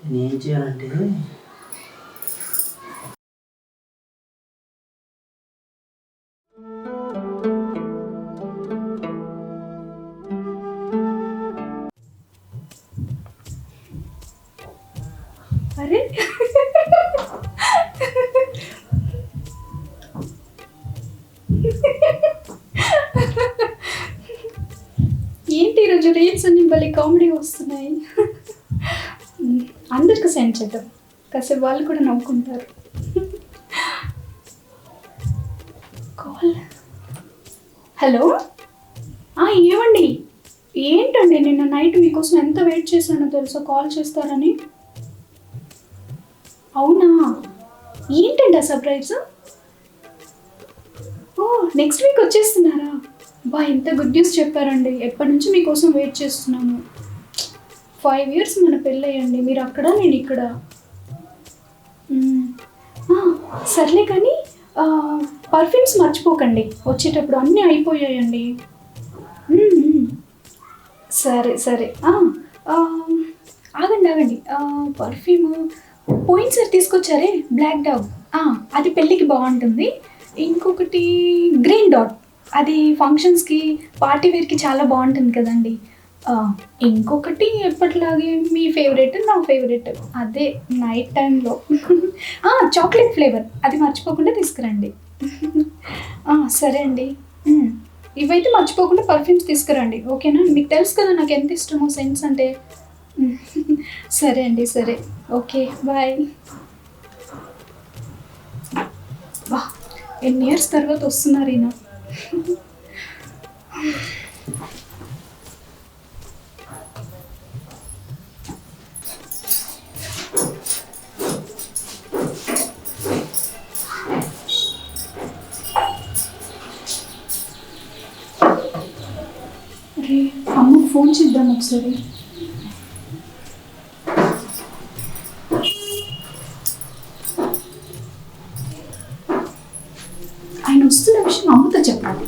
నేను ఏం చేయాలంటే అరే. ఏంటి ఈరోజు రీల్స్ అన్ని భలే కామెడీ వస్తున్నాయి. అందరికి సెండ్ చేద్దాం కాసేపు వాళ్ళు కూడా నవ్వుకుంటారు. కాల్? హలో? ఏమండి ఏంటండి నిన్న నైట్ మీకోసం ఎంత వెయిట్ చేశానో తెలుసా కాల్ చేస్తారని? అవునా? ఏంటండి ఆ సర్ప్రైజ్? ఓ నెక్స్ట్ వీక్ వచ్చేస్తున్నారా? బా ఎంత గుడ్ న్యూస్ చెప్పారండి. ఎప్పటి నుంచి మీకోసం వెయిట్ చేస్తున్నాను? ఫైవ్ ఇయర్స్ మన పెళ్ళయ్యండి మీరు అక్కడ నేను ఇక్కడ? సర్లే కానీ పర్ఫ్యూమ్స్ మర్చిపోకండి. వచ్చేటప్పుడు అన్నీ అయిపోయాయండి. సరే సరే. ఆగండి ఆగండి. పర్ఫ్యూమ్ పోయినసారి తీసుకొచ్చారే? Black dog. అది పెళ్ళికి బాగుంటుంది. ఇంకొకటి గ్రీన్ డాట్ అది ఫంక్షన్స్కి పార్టీ వేర్కి చాలా బాగుంటుంది కదండి. ఇంకొకటి ఎప్పటిలాగే మీ ఫేవరెట్ నా ఫేవరెట్ అదే నైట్ టైంలో చాక్లెట్ ఫ్లేవర్ అది మర్చిపోకుండా తీసుకురండి. సరే అండి. ఇవైతే మర్చిపోకుండా పర్ఫ్యూమ్స్ తీసుకురండి. ఓకేనా? మీకు తెలుసు కదా నాకు ఎంత ఇష్టమో సెన్స్ అంటే. సరే అండి సరే. ఓకే బాయ్ వా ఎన్ని ఇయర్స్ తర్వాత వస్తున్నారు ఈయన అరే అమ్మకు ఫోన్ చూద్దాం ఒకసారి. ఆయన వస్తున్న విషయం అమ్మతో చెప్పాలి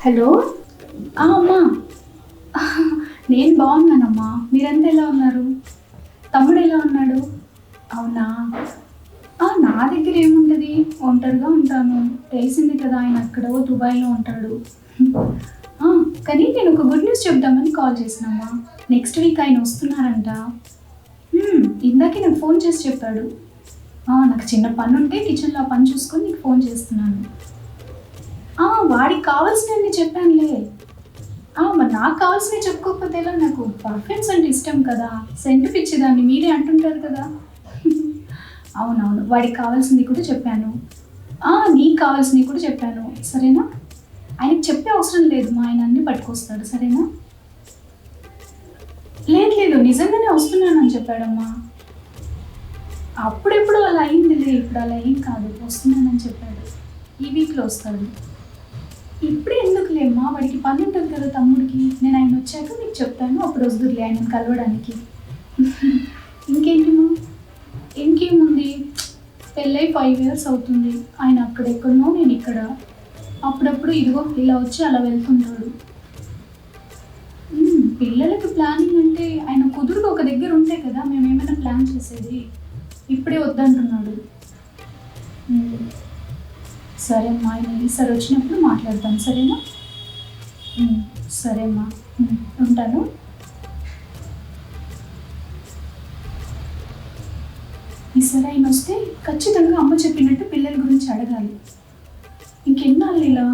హలో? అమ్మా. నేను బాగున్నానమ్మా. మీరంతా ఎలా ఉన్నారు? తమ్ముడు ఎలా ఉన్నాడు? అవునా? ఆ, నా దగ్గర ఏముంటుంది? ఒంటరిగా ఉంటాను. తెలిసింది కదా ఆయన అక్కడో దుబాయ్లో ఉంటాడు. కానీ నేను ఒక గుడ్ న్యూస్ చెప్దామని కాల్ చేసినమ్మా. నెక్స్ట్ వీక్ ఆయన వస్తున్నారంట. ఇందాకే నాకు ఫోన్ చేసి చెప్పాడు. నాకు చిన్న పని ఉంటే కిచెన్లో ఆ పని చూసుకొని నీకు ఫోన్ చేస్తున్నాను. వాడికి కావాల్సినవన్నీ చెప్పానులే. మరి నాకు కావాల్సినవి చెప్పుకోకపోతే ఎలా? నాకు పర్ఫ్యూమ్స్ అంటే ఇష్టం కదా. సెంట్ పిచ్చిదాన్ని మీరే అంటుంటారు కదా. అవునవును వాడికి కావాల్సింది కూడా చెప్పాను. నీకు కావాల్సినవి కూడా చెప్పాను. సరేనా? ఆయనకి చెప్పే అవసరం లేదు మా ఆయన అన్ని పట్టుకొస్తాడు సరేనా? లేదు లేదు నిజంగానే వస్తున్నానని చెప్పాడమ్మా. అప్పుడెప్పుడు అలా అయిందిలే ఇప్పుడు అలా ఏం కాదు వస్తున్నానని చెప్పాడు. ఈ వీక్లో వస్తాడు. ఇప్పుడే ఎందుకులేమ్మా వాడికి పని ఉంటుంది కదా తమ్ముడికి. నేను ఆయన వచ్చాక మీకు చెప్తాను అప్పుడు వద్దులే ఆయన కలవడానికి. ఇంకేంటిమా ఇంకేముంది? పెళ్ళై ఫైవ్ ఇయర్స్ అవుతుంది. ఆయన అక్కడెక్కడనో నేను ఇక్కడ అప్పుడప్పుడు ఇదిగో ఇలా వచ్చి అలా వెళ్తుంటాడు పిల్లలకి ప్లానింగ్ అంటే ఆయన కుదురుగా ఒక దగ్గర ఉంటే కదా మేము ఏమైనా ప్లాన్ చేసేది. ఇప్పుడే వద్దంటున్నాడు. సరే అమ్మా ఆయన ఈసారి వచ్చినప్పుడు మాట్లాడతాను సరేనా? సరే అమ్మా. ఉంటాను. ఈసారి ఆయన వస్తే ఖచ్చితంగా అమ్మ చెప్పినట్టు పిల్లల గురించి అడగాలి. ఇంకెన్నాళ్ళు ఇలా?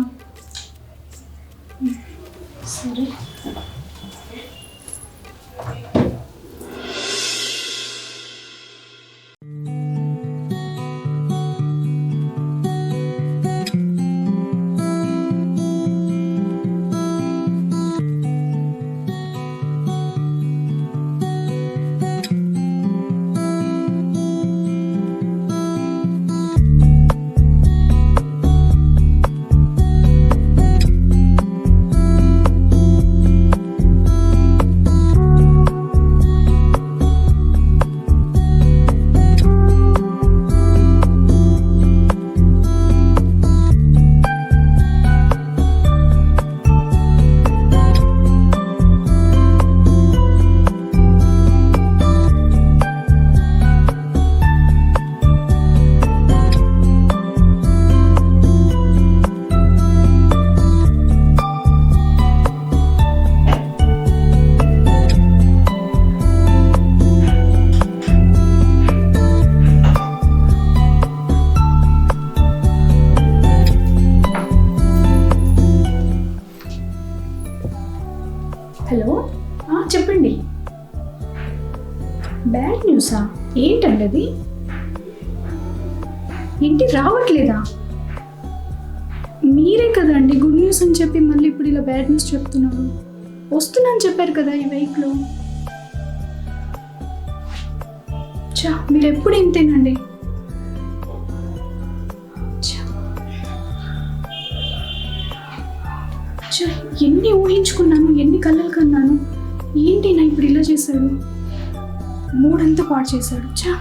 హలో? చెప్పండి. బ్యాడ్ న్యూసా? ఏంటండి అది? ఏంటి రావట్లేదా? మీరే కదండి గుడ్ న్యూస్ అని చెప్పి మళ్ళీ ఇప్పుడు ఇలా బ్యాడ్ న్యూస్ చెప్తున్నారు. వస్తున్నాను చెప్పారు కదా ఈ వెహికల్. చా మీరు ఎప్పుడు ఇంతేనండి? ఎన్ని ఊహించుకున్నాను ఎన్ని కళ్ళలు చేశాడు. మూడంతా పాడు చేశాడు. చా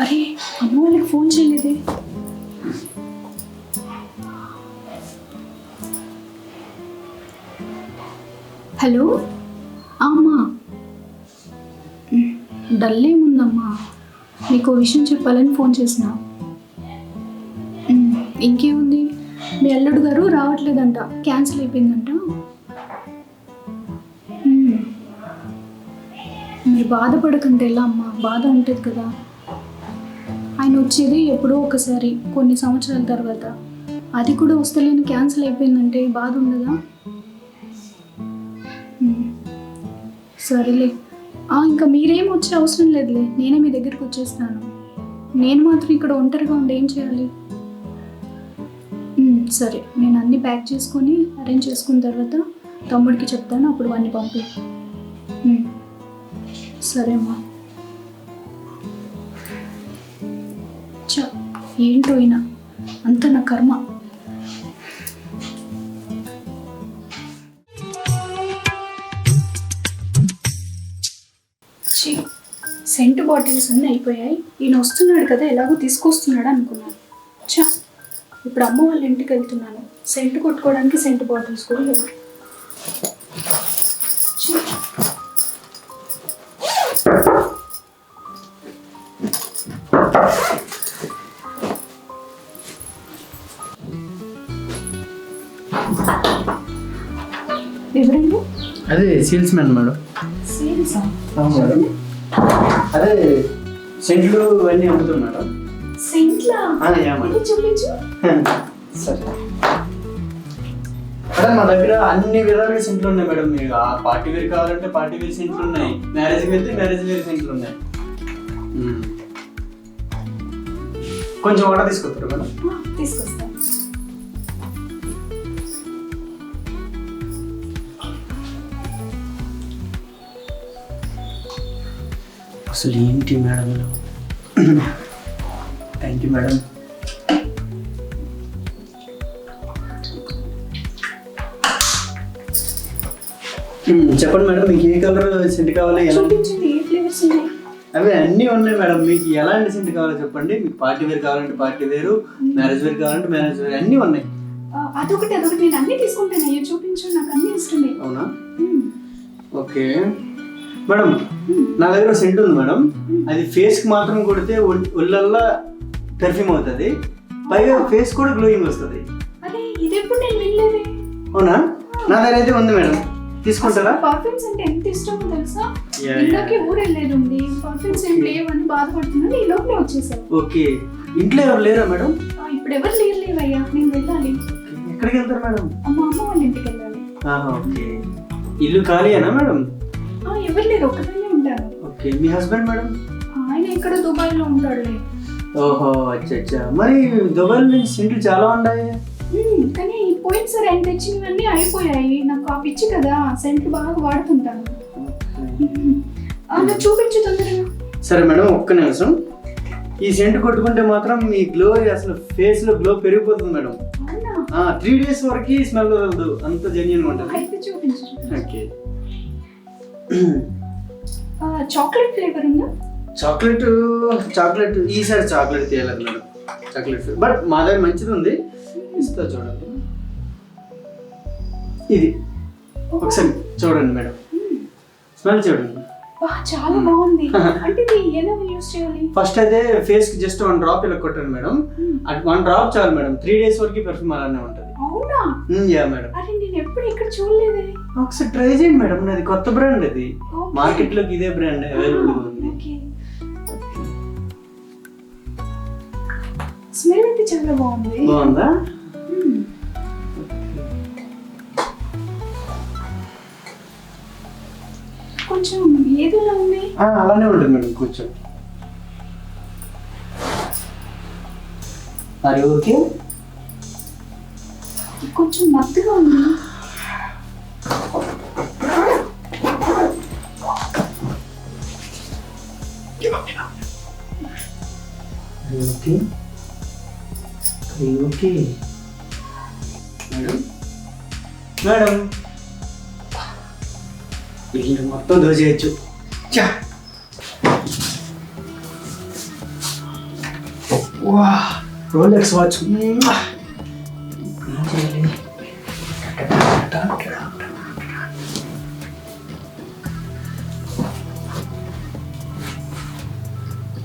అరే అమ్మ వాళ్ళకి ఫోన్ చేయలేదే. హలో? అమ్మా డల్ ఏముందమ్మా? మీకు విషయం చెప్పాలని ఫోన్ చేసిన. ఇంకేముంది? మీ అల్లుడు గారు రావట్లేదంట క్యాన్సిల్ అయిపోయిందంట. మీరు బాధపడకంటే ఎలా అమ్మా? బాధ ఉంటుంది కదా. ఆయన వచ్చేది ఎప్పుడో ఒకసారి కొన్ని సంవత్సరాల తర్వాత. అది కూడా వస్తలేని క్యాన్సిల్ అయిపోయిందంటే బాధ ఉండదా? సరేలే. ఇంకా మీరేం వచ్చే అవసరం లేదులే. నేనే మీ దగ్గరికి వచ్చేస్తాను. నేను మాత్రం ఇక్కడ ఒంటరిగా ఉండి ఏం చేయాలి? సరే. నేను అన్నీ ప్యాక్ చేసుకొని అరేంజ్ చేసుకున్న తర్వాత తమ్ముడికి చెప్తాను అప్పుడు వాడిని పంపి. సరే అమ్మా. చ ఏంటో అయినా అంత నా కర్మ. ఛీ, సెంటు బాటిల్స్ అన్నీ అయిపోయాయి. ఈయన వస్తున్నాడు కదా ఎలాగో తీసుకొస్తున్నాడు అనుకున్నాను. చా ఇప్పుడు అమ్మ వాళ్ళ ఇంటికి వెళ్తున్నాను. సెంటు కొట్టుకోవడానికి సెంటు బాటిల్స్ కూడా లేవు. అదే సేల్స్ మ్యాన్ మేడం. సేల్సా మేడం. అదే సెంట్లు ఇవన్నీ అమ్ముతాం మేడం. సెంట్లా? చూపించు. సరే. మేడం మా దగ్గర అన్ని విధాలుగా సెంట్లు ఉన్నాయి మేడం. మీకు ఆ పార్టీ వేర్ కావాలంటే పార్టీ వేర్ సెంట్లు ఉన్నాయి. మ్యారేజ్కి వెళ్తే మ్యారేజ్ వేర్ సెంట్లు ఉన్నాయి. కొంచెం వాటర్ తీసుకొస్తారు మేడం? తీసుకొస్తాను అసలు ఏంటి మేడం? థ్యాంక్ యూ మేడం చెప్పండి మేడం మీకు ఏ కలర్ సెంట్ కావాలి? ఎలా? చూపించండి ఏ ఫ్లేవర్స్ ఉన్నాయి? అవి అన్నీ ఉన్నాయి మేడం. మీకు ఎలాంటి సెంట్ కావాలో చెప్పండి. మీకు పార్టీ వేర్ కావాలంటే పార్టీ వేరు మ్యారేజ్ వేర్ కావాలంటే మ్యారేజ్ వేర్ అన్నీ ఉన్నాయి. అదొకటి అదొకటి. నేను అన్ని తీసుకుంటాను. అయ్యో చూపించు నాకు అన్ని ఇష్టమే. అవునా. ఓకే. మేడం నా దగ్గర సెంట్ ఉంది మేడం. అది ఫేస్కి మాత్రం కొడితే ఒళ్ళల్లా పెర్ఫ్యూమ్ అవుతుంది. పైగా ఫేస్ కూడా గ్లోయింగ్ వస్తుంది. అవునా? నా దగ్గర అయితే ఉంది మేడం. తీసుకుంటారా? పర్ఫ్యూమ్స్ అంటే ఎంత ఇష్టమో తెలుసా? ఇంట్లోకి ఊరు వెళ్ళేది ఉంది పర్ఫ్యూమ్స్ ఏం లేవని బాధపడుతున్నాను. ఈ లోపలే వచ్చేసాను. ఓకే. ఇంట్లో ఎవరు లేరా మేడం? ఆ, ఇప్పుడు ఎవరు లేరు లేవయ్యా. నేను వెళ్ళాలి. ఎక్కడికి వెళ్తారు మేడం? అమ్మ అమ్మ వాళ్ళ ఇంటికి వెళ్ళాలి. ఆహా, ఓకే. ఇల్లు ఖాళీయేనా మేడం? ఎవరు లేరు ఒక్కదాన్నే ఉంటాను. ఓకే మీ హస్బెండ్ మేడం? ఆయన ఇక్కడ దుబాయ్లో ఉంటాడులే. ఓహో అచ్చా అచ్చా మరి దుబాయ్ నుంచి సెంట్లు చాలా ఉన్నాయి? మ్మ్, కానీ పోయినసారి ఆయన తెచ్చినవన్నీ అయిపోయాయి. నాకు ఆ పిచ్చి కదా సెంట్లు బాగా వాడుతుంటాను. ఆ, నాకు చూపించు తొందరగా. సరే మేడం ఒక్క నిమిషం. ఈ సెంట్ కొట్టుకుంటే మాత్రం మీ గ్లో అసలు ఫేస్లో గ్లో పెరిగిపోతుంది మేడం. అవునా? త్రీ డేస్ వరకు స్మెల్ వదలదు. అంత జెన్యున్ ఉంటుంది. అయితే చూపించు. ఓకే. చాక్లెట్ ఫ్లేవర్ ఉందా? చాక్లెట్ చాక్లెట్ ఈసారి చాక్లెట్ తీయాలి మేడం చాక్లెట్ బట్ మా దగ్గర మంచిది ఉంది. ఇస్తా చూడండి. ఇది. ఒకసారి చూడండి మేడం స్మెల్ చూడండి. చాలా బాగుంది. అంటే ఇది ఎలా యూస్ చేయాలి? ఫస్ట్ అయితే ఫేస్కి జస్ట్ వన్ డ్రాప్ ఇలా కొట్టండి మేడం. వన్ డ్రాప్ చాలు మేడం. త్రీ డేస్ వరకు పెర్ఫ్యూమ్ అలానే ఉంటుంది. అవునా? యా మేడం అరే నేను ఎప్పుడు ఇక్కడ చూడలేదే. ఒకసారి ట్రై చేయండి మేడం. నాది కొత్త బ్రాండ్ అది. మార్కెట్లోకి ఇదే బ్రాండ్ అవైలబుల్ ఉంది. స్మెల్ అయితే చాలా బాగుంది. బాగుందా? కొంచెం ఏదోలా ఉంది. ఆ, అలానే ఉంటుంది మేడం కూర్చోండి మరి ఓకే కొంచెం మత్తుగా ఉంది. Okay madam? మేడం 또 넣어줘야 죠 자. 와, 롤렉스 와츠. 음.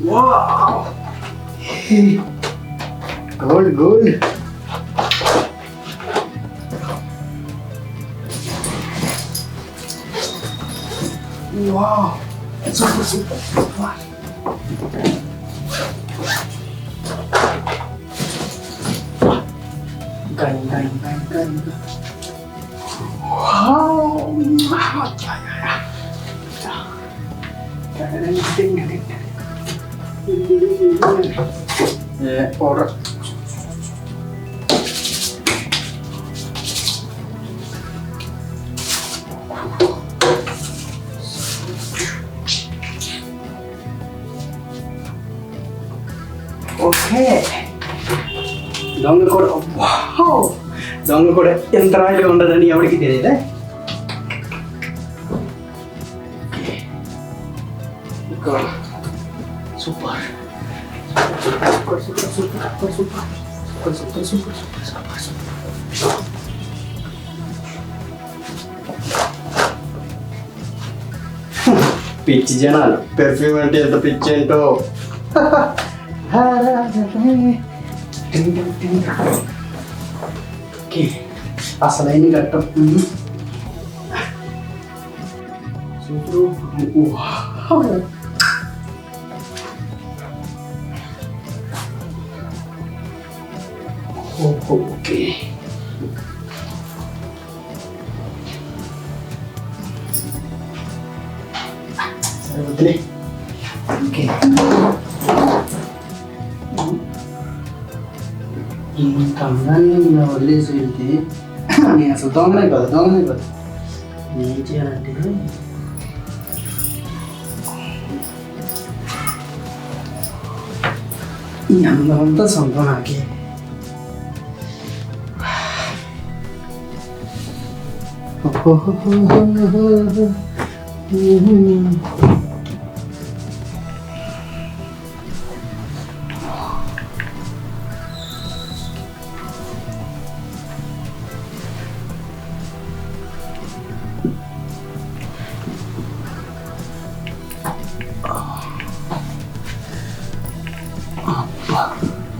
와우. 헤이. 골 골. うわそうそう。そうガンガンガンガンガンわうにえ、ほら దొంగ కూడా! దొంగ కూడా ఎంత రాయిగా ఉండదని ఎవరికి తెలియదే super super super super super super super పిచ్చి జనాలు పెర్ఫ్యూమ్ అంటే ఎంత పిచ్చి ఏంటో ఓకే అసలైన ఘట్టం సూపర్ ఓకే సరే వదిలే ఇంత అందాన్ని ఇలా వదిలేసి వెళ్తే నేను అసలు దొంగనే కాదు దొంగనే కాదు ఏం చేయాలంటే ఈ అందమంతా సొంతం నాకే అబ్బా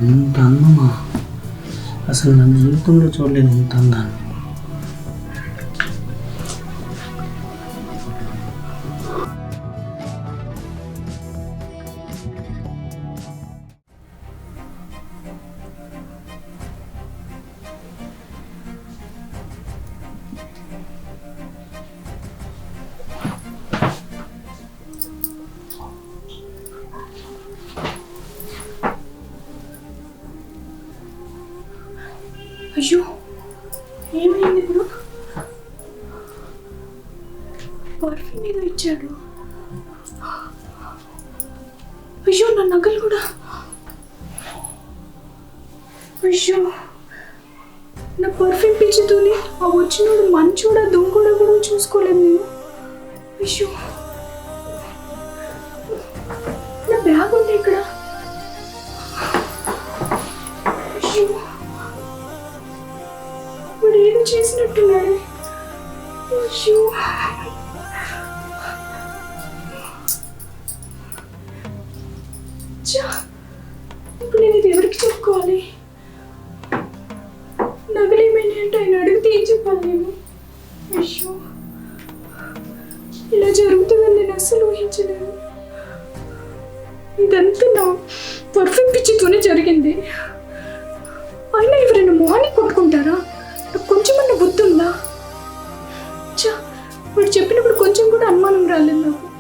ఇంత అందమా? అసలు నా జీవితంలో చూడలేదు ఇంత అందాన్ని. అయ్యో ఏమైంది ఇప్పుడు? పర్ఫ్యూమ్ ఏదో ఇచ్చాడు. అయ్యో నా నగలు కూడా. అయ్యో నా పర్ఫ్యూమ్ పిచ్చితోని ఆ వచ్చినోడు మంచోడా దొంగోడా కూడా చూసుకోలేదు నేను అయ్యో నా బ్యాగ్ ఉంది ఇక్కడ. వాడు ఏదో చేసినట్టున్నాడు ఇప్పుడు నేను ఇది ఎవరికి చెప్పుకోవాలి? నగలేమని అంటే ఆయన అడిగితే ఏం చెప్పాలి నేను? అయ్యో. ఇలా జరుగుతుందని నేను అస్సలు ఊహించలేదు. ఇదంతా నా పర్ఫెక్ట్ పిచ్చితోనే జరిగింది. అయినా ఎవరైనా మార్నింగ్ కొట్టుకుంటారా? వాడు చెప్పినప్పుడు కొంచెం కూడా అనుమానం రాలేదు నాకు.